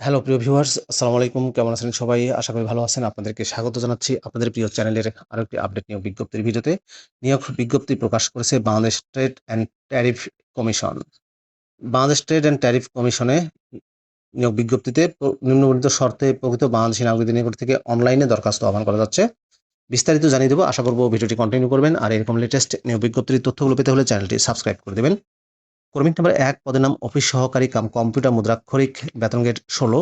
Hello প্রিয় viewers আসসালামু আলাইকুম। কেমন আছেন সবাই? আশা করি ভালো আছেন। আপনাদেরকে স্বাগত জানাচ্ছি আপনাদের প্রিয় চ্যানেলের আরও একটি আপডেট নিয়োগ বিজ্ঞপ্তির ভিডিওতে। নিয়োগ বিজ্ঞপ্তি প্রকাশ করেছে Bangladesh trade and tariff commission Bangladesh trade and tariff কমিশনে নিয়োগ বিজ্ঞপ্তিতে নিম্নবর্ণিত শর্তে প্রকৃত বাংলাদেশি নাগরিকদের নিকট থেকে অনলাইনে দরখাস্ত আহ্বান করা যাচ্ছে। বিস্তারিত জানিয়ে দেবো। আশা করব ভিডিওটি কন্টিনিউ করবেন। আর এরকম লেটেস্ট নিয়োগ বিজ্ঞপ্তির তথ্যগুলো পেতে হলে চ্যানেলটি সাবস্ক্রাইব করে দেবেন। কর্মী নাম্বার এক পদের নাম অফিস সহকারী কাম কম্পিউটার মুদ্রাক্ষরিক বেতন গেট ষোলো,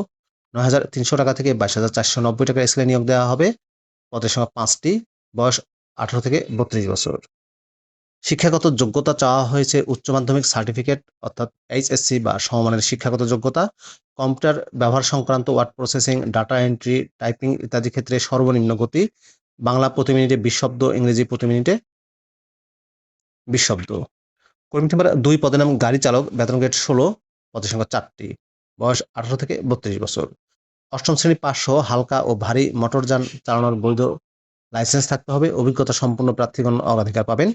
নয় হাজার তিনশো টাকা থেকে বাইশ হাজার চারশো নব্বই টাকা স্কেলে নিয়োগ দেওয়া হবে। পদের সংখ্যা পাঁচটি, বয়স আঠারো থেকে বত্রিশ বছর। শিক্ষাগত যোগ্যতা চাওয়া হয়েছে উচ্চ মাধ্যমিক সার্টিফিকেট, অর্থাৎ এইচএসসি বা সমমানের শিক্ষাগত যোগ্যতা। কম্পিউটার ব্যবহার সংক্রান্ত word processing, data entry, typing ইত্যাদি ক্ষেত্রে সর্বনিম্ন গতি। বাংলা প্রতি মিনিটে বিশ শব্দ, ইংরেজি প্রতি মিনিটে বিশ শব্দ। কর্মী নাম্বার দুই পদে নাম গাড়ি চালক, বেতন গেট ষোলো, পদের সংখ্যা চারটি। বয়স আঠারো থেকে বত্রিশ বছর। অষ্টম শ্রেণি সহ হালকা ও ভারী মোটরযান চালানোর বৈধ লাইসেন্স থাকতে হবে। অভিজ্ঞতা সম্পন্ন প্রার্থীগণ অগ্রাধিকার পাবেন।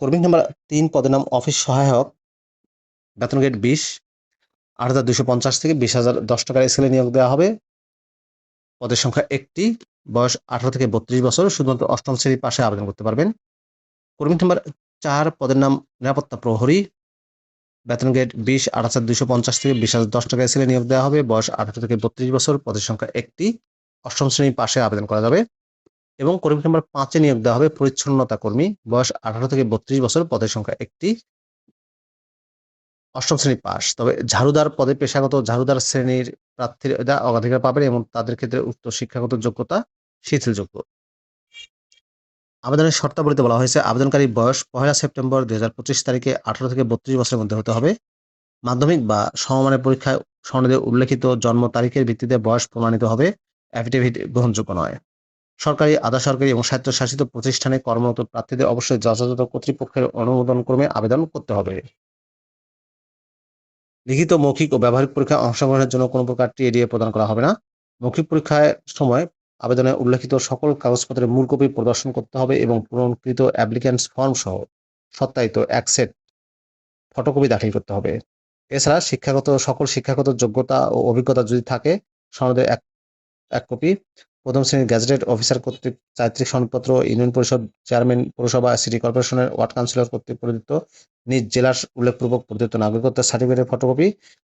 কর্মী নাম্বার তিন পদে নাম অফিস সহায়ক, বেতন গেট বিশ, আট হাজার দুশো পঞ্চাশ থেকে বিশ হাজার দশ টাকার স্কেলে নিয়োগ দেওয়া হবে। পদের সংখ্যা একটি, বয়স আঠারো থেকে বত্রিশ বছর, শুধুমাত্র অষ্টম শ্রেণি পাশে আবেদন করতে পারবেন। কর্মী নাম্বার চার পদের নাম নিরাপত্তা প্রহরী। বেতন গ্রেড বিশ, আট দুশো পঞ্চাশ থেকে বিশ হাজার দশ টাকা স্কেলে নিয়োগ দেওয়া হবে। বয়স আঠারো থেকে বত্রিশ বছর, পদের সংখ্যা একটি। অষ্টম শ্রেণি পাশে আবেদন করা যাবে এবং কর্মী নাম্বার পাঁচে নিয়োগ দেওয়া হবে পরিচ্ছন্নতা কর্মী। বয়স আঠারো থেকে বত্রিশ বছর, পদের সংখ্যা একটি। অষ্টম শ্রেণি পাস তবে ঝাড়ুদার পদে পেশাগত ঝাড়ুদার শ্রেণির প্রার্থীরা অগ্রাধিকার পাবেন এবং তাদের ক্ষেত্রে উক্ত শিক্ষাগত যোগ্যতা শিথিলযোগ্য। আবেদনের শর্তাবলীতে বলা হয়েছে আবেদনকারীর বয়স পহেলা সেপ্টেম্বর দুই হাজার পঁচিশ তারিখে আঠারো থেকে বত্রিশ বছরের মধ্যে হতে হবে। মাধ্যমিক বা সমমানের পরীক্ষায় সনদে উল্লেখিত জন্ম তারিখের ভিত্তিতে বয়স প্রমাণিত হবে। অ্যাফিডেভিট গ্রহণযোগ্য নয়। সরকারি আধা সরকারি এবং স্বায়ত্তশাসিত প্রতিষ্ঠানে কর্মরত প্রার্থীদের অবশ্যই যথাযথ কর্তৃপক্ষের অনুমোদন ক্রমে আবেদন করতে হবে। লিখিত, মৌখিক ও ব্যবহারিক পরীক্ষায় অংশগ্রহণের জন্য কোনো প্রকার টিএডিএ প্রদান করা হবে না। মৌখিক পরীক্ষায় সময় আবেদনে উল্লেখিত সকল কাগজপত্রের মূল কপি প্রদর্শন করতে হবে এবং পূরণকৃত অ্যাপ্লিক্যান্টস ফর্ম সহ সত্যায়িত এক সেট ফটোকপি দাখিল করতে হবে। এছাড়া শিক্ষাগত, সকল শিক্ষাগত যোগ্যতা ও অভিজ্ঞতা যদি থাকে সনদের এক এক কপি। প্রথম শ্রেণির গ্যাজেটেড অফিসার কর্তৃক চারিত্রিক সনদপত্র, ইউনিয়ন পরিষদ চেয়ারম্যান পৌরসভা, সিটি কর্পোরেশনের ওয়ার্ড কাউন্সিলর কর্তৃক প্রদত্ত, নিজ জেলার উল্লেখপূর্বক প্রদত্ত নাগরিকত্বের সার্টিফিকেটের ফটোকপি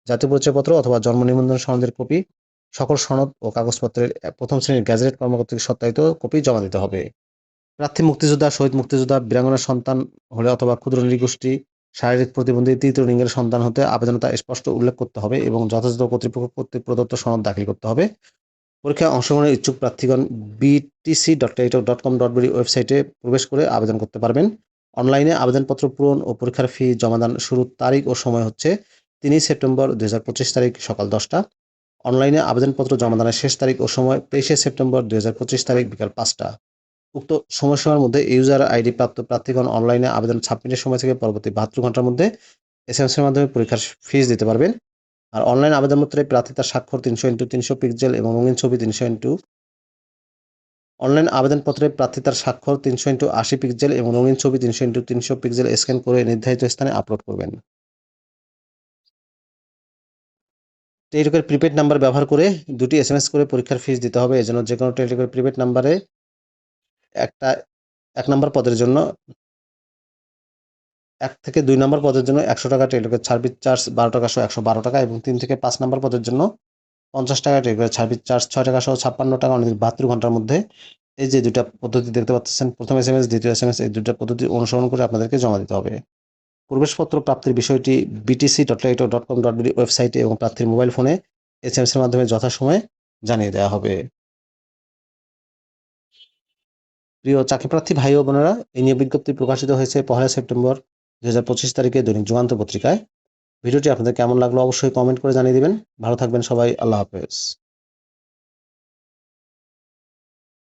জাতীয় পরিচয়পত্র অথবা জন্ম নিবন্ধন সনদের কপি সকল সনদ ও কাগজপত্রের প্রথম শ্রেণির গ্যাজেট কর্মকর্তাকে সত্যায়িত কপি জমা দিতে হবে। প্রার্থী, মুক্তিযোদ্ধা, শহীদ মুক্তিযোদ্ধা, বীরাঙ্গনার সন্তান হলে অথবা ক্ষুদ্র নৃগোষ্ঠী, শারীরিক প্রতিবন্ধী, তৃতীয় লিঙ্গের সন্তান হতে আবেদনতা স্পষ্ট উল্লেখ করতে হবে এবং যথাযথ কর্তৃপক্ষ কর্তৃক প্রদত্ত সনদ দাখিল করতে হবে। পরীক্ষায় অংশগ্রহণের ইচ্ছুক প্রার্থীগণ BTC dot dot com dot BD ওয়েবসাইটে প্রবেশ করে আবেদন করতে পারবেন। অনলাইনে আবেদনপত্র পূরণ ও পরীক্ষার ফি জমাদান শুরুর তারিখ ও সময় হচ্ছে তিনই সেপ্টেম্বর দু হাজার পঁচিশ তারিখ সকাল দশটা। অনলাইনে আবেদনপত্র জমাদানের শেষ তারিখ ও সময় তেইশে সেপ্টেম্বর দুই হাজার পঁচিশ তারিখ বিকাল পাঁচটা। উক্ত সময়সীমার মধ্যে ইউজার আইডি প্রাপ্ত প্রার্থীগণ অনলাইনে আবেদন সাবমিটের সময় থেকে পরবর্তী বাহাত্তর ঘণ্টার মধ্যে এস এম মাধ্যমে পরীক্ষার ফিস দিতে পারবেন। আর অনলাইন আবেদনপত্রে প্রার্থী তার স্বাক্ষর তিনশো ইন্টু তিনশো পিক্সেল এবং রঙিন ছবি তিনশো ইন্টু অনলাইন আবেদনপত্রে প্রার্থী তার স্বাক্ষর তিনশো ইন্টু আশি পিক্সেল এবং রঙিন ছবি তিনশো ইন্টু তিনশো পিক্সেল স্ক্যান করে নির্ধারিত স্থানে আপলোড করবেন। টেলিটকের প্রিপেড নাম্বার ব্যবহার করে দুটি এস এম এস করে পরীক্ষার ফিস দিতে হবে। এজন্য যে কোনো টেলিটকের প্রিপেড নাম্বারে একটা, এক নম্বর পদের জন্য এক থেকে দুই নম্বর পদের জন্য একশো টাকা টেলিটকের সার্ভিস চার্জ বারো টাকা সহ একশো বারো টাকা এবং তিন থেকে পাঁচ নম্বর পদের জন্য পঞ্চাশ টাকা টেলিটকের সার্ভিস চার্জ ছয় টাকা সহ ছাপ্পান্ন টাকা অনেক বাহাত্তর ঘণ্টার মধ্যে এই যে দুটা পদ্ধতি দেখতে পাচ্ছেন, প্রথম এস এম এস দ্বিতীয় এস এম এস এই দুটা পদ্ধতি অনুসরণ করে আপনাদেরকে জমা দিতে হবে। প্রবেশপত্র প্রাপ্তির বিষয়টি BTC dot dot com dot ওয়েবসাইটে এবং প্রার্থীর মোবাইল ফোনে এস এম এর মাধ্যমে যথাসময়ে জানিয়ে দেওয়া হবে। প্রিয় চাকরি প্রার্থী ভাই ও বোনেরা এই নিয়োগ বিজ্ঞপ্তি প্রকাশিত হয়েছে পহেলা সেপ্টেম্বর দু হাজার পঁচিশ তারিখে দৈনিক যুগান্ত পত্রিকায়। ভিডিওটি আপনাদের কেমন লাগল অবশ্যই কমেন্ট করে জানিয়ে দিবেন। ভালো থাকবেন সবাই, আল্লাহ হাফেজ।